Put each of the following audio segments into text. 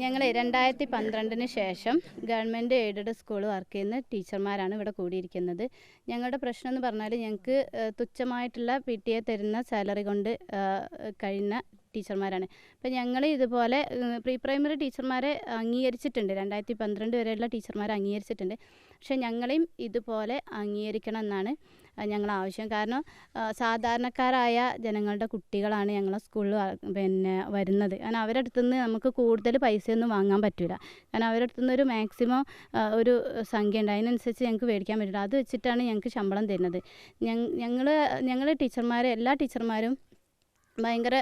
ഞങ്ങൾ രണ്ടായിരത്തി പന്ത്രണ്ടിന് ശേഷം ഗവൺമെന്റ് എയ്ഡഡ് സ്കൂൾ വർക്ക് ചെയ്യുന്ന ടീച്ചർമാരാണ് ഇവിടെ കൂടിയിരിക്കുന്നത്. ഞങ്ങളുടെ പ്രശ്നം എന്ന് പറഞ്ഞാൽ ഞങ്ങൾക്ക് തുച്ഛമായിട്ടുള്ള പി ടി എ തരുന്ന സാലറി കൊണ്ട് കഴിയുന്ന ടീച്ചർമാരാണ്. അപ്പോൾ ഞങ്ങൾ ഇതുപോലെ പ്രീ പ്രൈമറി ടീച്ചർമാരെ അംഗീകരിച്ചിട്ടുണ്ട്. രണ്ടായിരത്തി പന്ത്രണ്ട് വരെയുള്ള ടീച്ചർമാരെ അംഗീകരിച്ചിട്ടുണ്ട്. പക്ഷേ ഞങ്ങളെയും ഇതുപോലെ അംഗീകരിക്കണം എന്നാണ് ഞങ്ങൾ ആവശ്യം. കാരണം സാധാരണക്കാരായ ജനങ്ങളുടെ കുട്ടികളാണ് ഞങ്ങളെ സ്കൂളിൽ പിന്നെ വരുന്നത്. കാരണം അവരടുത്ത് നിന്ന് നമുക്ക് കൂടുതൽ പൈസയൊന്നും വാങ്ങാൻ പറ്റില്ല കാരണം അവരടുത്ത് നിന്ന് ഒരു മാക്സിമം ഒരു സംഖ്യ ഉണ്ട് അതിനനുസരിച്ച് ഞങ്ങൾക്ക് മേടിക്കാൻ പറ്റില്ല അത് വെച്ചിട്ടാണ് ഞങ്ങൾക്ക് ശമ്പളം തരുന്നത്. ഞങ്ങൾ ഞങ്ങൾ ടീച്ചർമാർ എല്ലാ ടീച്ചർമാരും ഭയങ്കര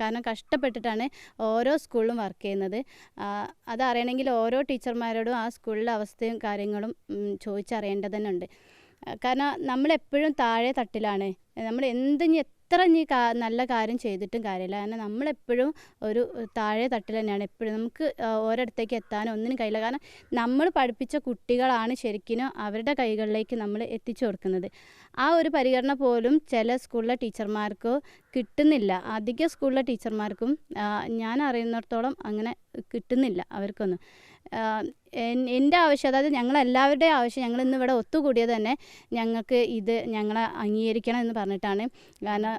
കാരണം കഷ്ടപ്പെട്ടിട്ടാണ് ഓരോ സ്കൂളിലും വർക്ക് ചെയ്യുന്നത്. അതറിയണമെങ്കിൽ ഓരോ ടീച്ചർമാരോടും ആ സ്കൂളിലെ അവസ്ഥയും കാര്യങ്ങളും ചോദിച്ചറിയേണ്ടത് തന്നെ ഉണ്ട് കാരണം നമ്മളെപ്പോഴും താഴെ തട്ടിലാണ്. നമ്മൾ എന്ത് ഇനി എത്ര നീ നല്ല കാര്യം ചെയ്തിട്ടും കാര്യമില്ല. കാരണം നമ്മളെപ്പോഴും ഒരു താഴെ തട്ടിൽ തന്നെയാണ്. എപ്പോഴും നമുക്ക് ഓരോടത്തേക്ക് എത്താനോ ഒന്നിനും കഴിയില്ല. കാരണം നമ്മൾ പഠിപ്പിച്ച കുട്ടികളാണ് ശരിക്കും അവരുടെ കൈകളിലേക്ക് നമ്മൾ എത്തിച്ചു കൊടുക്കുന്നത്. ആ ഒരു പരിഗണന പോലും ചില സ്കൂളിലെ ടീച്ചർമാർക്കോ കിട്ടുന്നില്ല. അധിക സ്കൂളിലെ ടീച്ചർമാർക്കും ഞാൻ അറിയുന്നിടത്തോളം അങ്ങനെ കിട്ടുന്നില്ല അവർക്കൊന്നും. എന്റെ ആവശ്യം അതായത് ഞങ്ങളെല്ലാവരുടെയും ആവശ്യം ഞങ്ങൾ ഇന്ന് ഇവിടെ ഒത്തുകൂടിയത് തന്നെ ഞങ്ങൾക്ക് ഇത് ഞങ്ങളെ അംഗീകരിക്കണം എന്ന് പറഞ്ഞിട്ടാണ്. കാരണം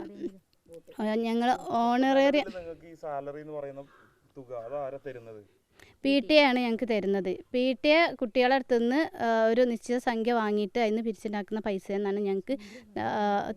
ഞങ്ങൾ ഓണറേറിയ സാലറി എന്ന് പറയുന്ന തുക അത് ആരാ തരുന്നത്? പി ടി എ ആണ് ഞങ്ങൾക്ക് തരുന്നത്. പി ടി എ കുട്ടികളെ അടുത്തുനിന്ന് ഒരു നിശ്ചിത സംഖ്യ വാങ്ങിയിട്ട് അതിന് പിരിച്ചുണ്ടാക്കുന്ന പൈസ എന്നാണ് ഞങ്ങൾക്ക്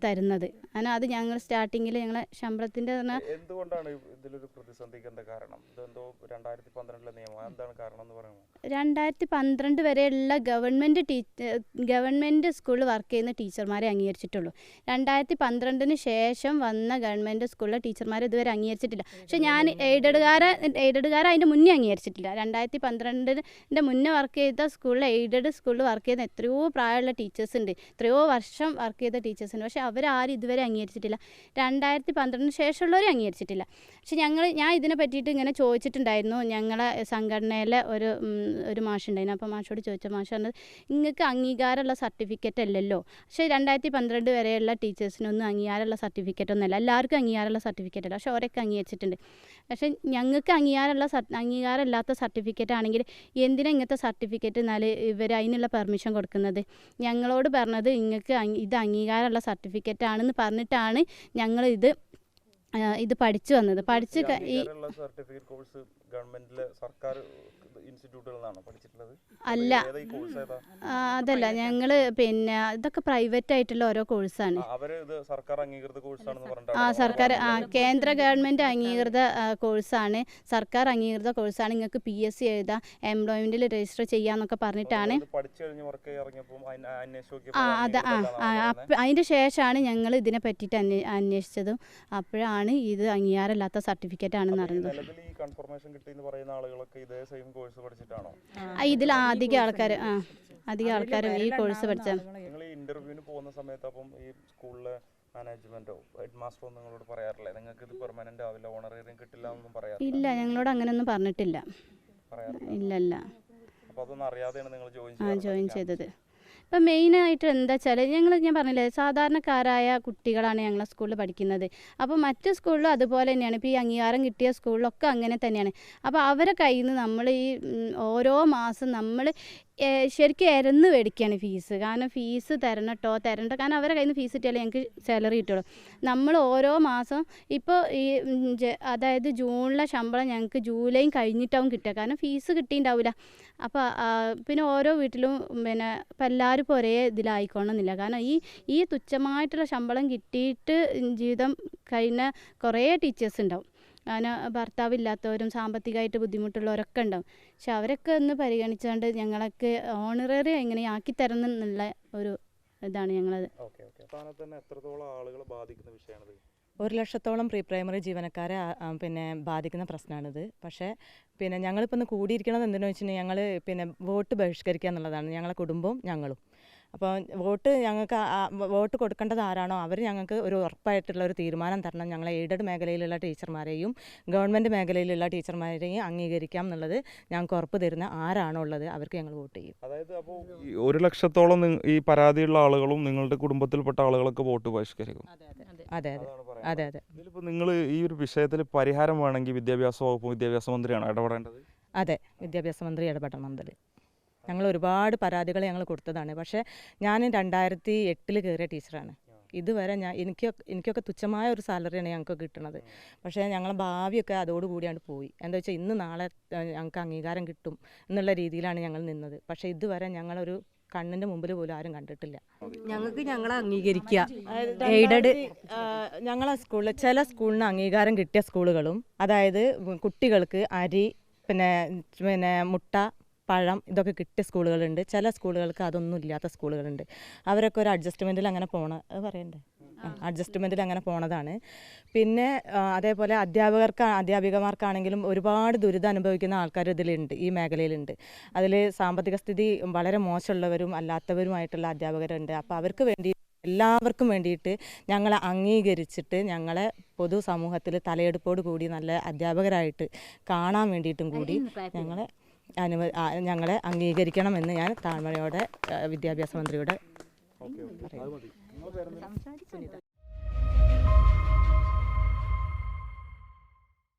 തരുന്നത്. അങ്ങനെ അത് ഞങ്ങൾ സ്റ്റാർട്ടിങ്ങിൽ ഞങ്ങളെ ശമ്പളത്തിന്റെ എന്തുകൊണ്ടാണ് ഇതിലൊരു പ്രതിസന്ധിക്ക് എന്താ കാരണം? ഇതെന്തോ രണ്ടായിരത്തി പന്ത്രണ്ടിലെ നിയമം. എന്താണ് കാരണം എന്ന് രണ്ടായിരത്തി പന്ത്രണ്ട് വരെയുള്ള ഗവൺമെന്റ് ടീച്ചർ ഗവൺമെന്റ് സ്കൂളിൽ വർക്ക് ചെയ്യുന്ന ടീച്ചർമാരെ അംഗീകരിച്ചിട്ടുള്ളൂ. രണ്ടായിരത്തി പന്ത്രണ്ടിന് ശേഷം വന്ന ഗവൺമെന്റ് സ്കൂളിലെ ടീച്ചർമാരെ ഇതുവരെ അംഗീകരിച്ചിട്ടില്ല. പക്ഷേ ഞാൻ എയ്ഡഡുകാരെ എയ്ഡഡുകാരെ അതിന്റെ മുന്നേ അംഗീകരിച്ചിട്ടില്ല. രണ്ടായിരത്തി പന്ത്രണ്ടിന്റെ മുന്നേ വർക്ക് ചെയ്ത സ്കൂളിൽ എയ്ഡഡ് സ്കൂളിൽ വർക്ക് ചെയ്യുന്ന എത്രയോ പ്രായമുള്ള ടീച്ചേഴ്സ് ഉണ്ട് എത്രയോ വർഷം വർക്ക് ചെയ്ത ടീച്ചേഴ്സ് ഉണ്ട് പക്ഷേ അവരാരും ഇതുവരെ അംഗീകരിച്ചിട്ടില്ല. രണ്ടായിരത്തി പന്ത്രണ്ടിന് ശേഷമുള്ളവരും അംഗീകരിച്ചിട്ടില്ല. പക്ഷേ ഞങ്ങൾ ഞാൻ ഇതിനെ പറ്റിയിട്ട് ഇങ്ങനെ ചോദിച്ചിട്ടുണ്ടായിരുന്നു. ഞങ്ങളെ സംഘടനയിലെ ഒരു ഒരു മാഷുണ്ടായിരുന്നു. അപ്പോൾ മാഷോട് ചോദിച്ച മാഷ് പറഞ്ഞത് നിങ്ങൾക്ക് അംഗീകാരമുള്ള സർട്ടിഫിക്കറ്റ് അല്ലല്ലോ? പക്ഷേ രണ്ടായിരത്തി പന്ത്രണ്ട് വരെയുള്ള ടീച്ചേഴ്സിനൊന്നും അംഗീകാരമുള്ള സർട്ടിഫിക്കറ്റ് ഒന്നുമല്ല എല്ലാവർക്കും അംഗീകാരമുള്ള സർട്ടിഫിക്കറ്റ് അല്ല. പക്ഷേ അവരൊക്കെ അംഗീകരിച്ചിട്ടുണ്ട്. പക്ഷേ ഞങ്ങൾക്ക് അംഗീകാരമുള്ള അംഗീകാരമില്ലാത്ത സർട്ടിഫിക്കറ്റ് ആണെങ്കിൽ എന്തിനാ ഇങ്ങനത്തെ സർട്ടിഫിക്കറ്റ് എന്നാൽ ഇവർ അതിനുള്ള പെർമിഷൻ കൊടുക്കുന്നത്? ഞങ്ങളോട് പറഞ്ഞത് നിങ്ങൾക്ക് ഇത് അംഗീകാരമുള്ള സർട്ടിഫിക്കറ്റ് ആണെന്ന് പറഞ്ഞിട്ടാണ് ഞങ്ങൾ ഇത് പഠിച്ചു വന്നത്. പഠിച്ച് ഈ സർട്ടിഫിക്കറ്റ് കോഴ്സ് ഗവൺമെന്റിലെ സർക്കാർ ഇൻസ്റ്റിറ്റ്യൂട്ടുകളിൽ നിന്നാണ് പഠിച്ചിട്ടുള്ളത് അല്ല. അതല്ല. ഞങ്ങൾ പിന്നെ ഇതൊക്കെ പ്രൈവറ്റ് ആയിട്ടുള്ള ഓരോ കോഴ്സാണ് ആ, ഇത് സർക്കാർ അംഗീകൃത കോഴ്സ് ആണെന്ന് ആ സർക്കാർ കേന്ദ്ര ഗവൺമെന്റ് അംഗീകൃത കോഴ്സാണ് സർക്കാർ അംഗീകൃത കോഴ്സാണ് നിങ്ങൾക്ക് പി എസ് സി എഴുതാം എംപ്ലോയ്മെന്റിൽ രജിസ്റ്റർ ചെയ്യാന്നൊക്കെ പറഞ്ഞിട്ടാണ്. ഇത് പഠിച്ചു കഴിഞ്ഞ് വർക്ക് ഇറങ്ങിയപ്പോൾ അന്വേഷിച്ച് ആ അത് ആ അതിന്റെ ശേഷമാണ് ഞങ്ങൾ ഇതിനെ പറ്റിയിട്ട് അന്വേ അന്വേഷിച്ചതും. അപ്പോഴാണ് ഇത് അംഗീകാരമില്ലാത്ത സർട്ടിഫിക്കറ്റ് ആണെന്ന് അറിയുന്നത്. ഈ കൺഫർമേഷൻ കിട്ടി എന്ന് പറയുന്ന ആളുകളൊക്കെ ഇതേ സെയിം കോഴ്സ് പഠിച്ചിട്ടാണോ? ആ, ഇതിൽ അധികം ആൾക്കാർ ആ അധികം ആൾക്കാരും ഈ കോഴ്സ് പഠിച്ച നിങ്ങൾ ഈ ഇന്റർവ്യൂവിന് പോകുന്ന സമയത്ത് അപ്പം ഈ സ്കൂളിലെ മാനേജ്മെന്റോ ഹെഡ് മാസ്റ്ററോ നിങ്ങളോട് പറയാറില്ലേ? നിങ്ങൾക്ക് ഇത് പെർമനന്റ് ആവില്ല ഓണറേറിയം കിട്ടില്ല എന്നൊന്നും പറയാറില്ല? ഇല്ല ഞങ്ങളോട് അങ്ങനെയൊന്നും പറഞ്ഞിട്ടില്ല. ഇല്ലല്ല ഇല്ല ഇല്ല. അപ്പൊ അതൊന്നും അറിയാതെയാണ് നിങ്ങൾ ജോയിൻ ചെയ്തത്. ഇപ്പം മെയിനായിട്ട് എന്താ വെച്ചാൽ ഞങ്ങൾ ഞാൻ പറഞ്ഞില്ലേ സാധാരണക്കാരായ കുട്ടികളാണ് ഞങ്ങളെ സ്കൂളിൽ പഠിക്കുന്നത്. അപ്പോൾ മറ്റ് സ്കൂളിലും അതുപോലെ തന്നെയാണ്. ഇപ്പോൾ ഈ അംഗീകാരം കിട്ടിയ സ്കൂളിലൊക്കെ അങ്ങനെ തന്നെയാണ്. അപ്പോൾ അവരെ കയ്യിൽ നിന്ന് നമ്മൾ ഈ ഓരോ മാസം നമ്മൾ ശരിക്കും ഇരന്ന് മേടിക്കുകയാണ് ഫീസ്. കാരണം ഫീസ് തരണട്ടോ തരണ്ട. കാരണം അവരെ കയ്യിൽ നിന്ന് ഫീസ് കിട്ടിയാലേ ഞങ്ങൾക്ക് സാലറി കിട്ടുള്ളൂ. നമ്മൾ ഓരോ മാസം ഇപ്പോൾ ഈ അതായത് ജൂണിലെ ശമ്പളം ഞങ്ങൾക്ക് ജൂലൈ കഴിഞ്ഞിട്ടാവും കിട്ടുക. കാരണം ഫീസ് കിട്ടിയിട്ടുണ്ടാവില്ല അപ്പോൾ പിന്നെ ഓരോ വീട്ടിലും പിന്നെ ഇപ്പം എല്ലാവരും ഇപ്പോൾ ഒരേ ഇതിലായിക്കോണമെന്നില്ല കാരണം ഈ ഈ തുച്ഛമായിട്ടുള്ള ശമ്പളം കിട്ടിയിട്ട് ജീവിതം കഴിഞ്ഞ കുറേ ടീച്ചേഴ്സ് ഉണ്ടാവും കാരണം ഭർത്താവില്ലാത്തവരും സാമ്പത്തികമായിട്ട് ബുദ്ധിമുട്ടുള്ളവരൊക്കെ ഉണ്ടാവും. പക്ഷെ അവരൊക്കെ ഒന്ന് പരിഗണിച്ചുകൊണ്ട് ഞങ്ങളൊക്കെ ഓണററി എങ്ങനെ ആക്കി തരണം എന്നുള്ള ഒരു ഇതാണ് ഞങ്ങളത്. Okay okay. സ്ഥാനത്ത് എത്രത്തോളം ആളുകളെ ബാധിക്കുന്ന വിഷയമാണിത്? ഒരു ലക്ഷത്തോളം പ്രീ പ്രൈമറി ജീവനക്കാരെ പിന്നെ ബാധിക്കുന്ന പ്രശ്നമാണിത്. പക്ഷേ പിന്നെ ഞങ്ങളിപ്പോൾ ഒന്ന് കൂടിയിരിക്കണത് എന്തിനാണെന്ന് വെച്ചിട്ടുണ്ടെങ്കിൽ ഞങ്ങൾ പിന്നെ വോട്ട് ബഹിഷ്കരിക്കുക എന്നുള്ളതാണ്. ഞങ്ങളെ കുടുംബവും ഞങ്ങളും. അപ്പോൾ വോട്ട് ഞങ്ങൾക്ക് വോട്ട് കൊടുക്കേണ്ടത് ആരാണോ അവർ ഞങ്ങൾക്ക് ഒരു ഉറപ്പായിട്ടുള്ള ഒരു തീരുമാനം തരണം. ഞങ്ങളെ എയ്ഡഡ് മേഖലയിലുള്ള ടീച്ചർമാരെയും ഗവൺമെന്റ് മേഖലയിലുള്ള ടീച്ചർമാരെയും അംഗീകരിക്കാം എന്നുള്ളത് ഞങ്ങൾക്ക് ഉറപ്പ് തരുന്ന ആരാണോ ഉള്ളത് അവർക്ക് ഞങ്ങൾ വോട്ട് ചെയ്യും. അതായത് അപ്പോൾ ഒരു ലക്ഷത്തോളം ഈ പരാതിയുള്ള ആളുകളും നിങ്ങളുടെ കുടുംബത്തിൽപ്പെട്ട ആളുകളൊക്കെ വോട്ട് ബഹിഷ്കരിക്കും. അതെ അതെ അതെ. അതെ ഇതിലിപ്പോൾ നിങ്ങൾ ഈ ഒരു വിഷയത്തിൽ പരിഹാരം വേണമെങ്കിൽ വിദ്യാഭ്യാസ വകുപ്പ് വിദ്യാഭ്യാസ മന്ത്രിയാണ് ഇടപെടേണ്ടത്? അതെ വിദ്യാഭ്യാസ മന്ത്രി ഇടപെടണം എന്നതിൽ ഞങ്ങൾ ഒരുപാട് പരാതികൾ ഞങ്ങൾ കൊടുത്തതാണ്. പക്ഷേ ഞാൻ രണ്ടായിരത്തി എട്ടിൽ കയറിയ ടീച്ചറാണ്. ഇതുവരെ ഞാൻ എനിക്ക് എനിക്കൊക്കെ തുച്ഛമായ ഒരു സാലറിയാണ് ഞങ്ങൾക്ക് കിട്ടുന്നത് പക്ഷേ ഞങ്ങളെ ഭാവിയൊക്കെ അതോടുകൂടിയാണ് പോയി. എന്താ വെച്ചാൽ ഇന്ന് നാളെ ഞങ്ങൾക്ക് അംഗീകാരം കിട്ടും എന്നുള്ള രീതിയിലാണ് ഞങ്ങൾ നിന്നത്. പക്ഷേ ഇതുവരെ ഞങ്ങളൊരു കണ്ണിന്റെ മുമ്പിൽ പോലും ആരും കണ്ടിട്ടില്ല. ഞങ്ങൾക്ക് ഞങ്ങളെ അംഗീകരിക്കുക എയ്ഡഡ് ഞങ്ങളെ സ്കൂളിൽ ചില സ്കൂളിന് അംഗീകാരം കിട്ടിയ സ്കൂളുകളും അതായത് കുട്ടികൾക്ക് അരി പിന്നെ പിന്നെ മുട്ട പഴം ഇതൊക്കെ കിട്ടിയ സ്കൂളുകളുണ്ട്. ചില സ്കൂളുകൾക്ക് അതൊന്നും ഇല്ലാത്ത സ്കൂളുകളുണ്ട്. അവരൊക്കെ ഒരു അഡ്ജസ്റ്റ്മെന്റിൽ അങ്ങനെ പോണ അത് പറയണ്ടേ? അഡ്ജസ്റ്റ്മെന്റിൽ അങ്ങനെ പോണതാണ്. പിന്നെ അതേപോലെ അധ്യാപകർക്ക് അധ്യാപികമാർക്കാണെങ്കിലും ഒരുപാട് ദുരിതം അനുഭവിക്കുന്ന ആൾക്കാർ ഇതിലുണ്ട് ഈ മേഖലയിലുണ്ട്. അതിൽ സാമ്പത്തിക സ്ഥിതി വളരെ മോശമുള്ളവരും അല്ലാത്തവരുമായിട്ടുള്ള അധ്യാപകരുണ്ട്. അപ്പോൾ അവർക്ക് വേണ്ടി എല്ലാവർക്കും വേണ്ടിയിട്ട് ഞങ്ങളെ അംഗീകരിച്ചിട്ട് ഞങ്ങളെ പൊതു പൊതുസമൂഹത്തിൽ തലയെടുപ്പോട് കൂടി നല്ല അധ്യാപകരായിട്ട് കാണാൻ വേണ്ടിയിട്ടും കൂടി ഞങ്ങളെ അനുവ ഞങ്ങളെ അംഗീകരിക്കണമെന്ന് ഞാൻ താഴ്മയോടെ വിദ്യാഭ്യാസ മന്ത്രിയോട് ഓക്കെ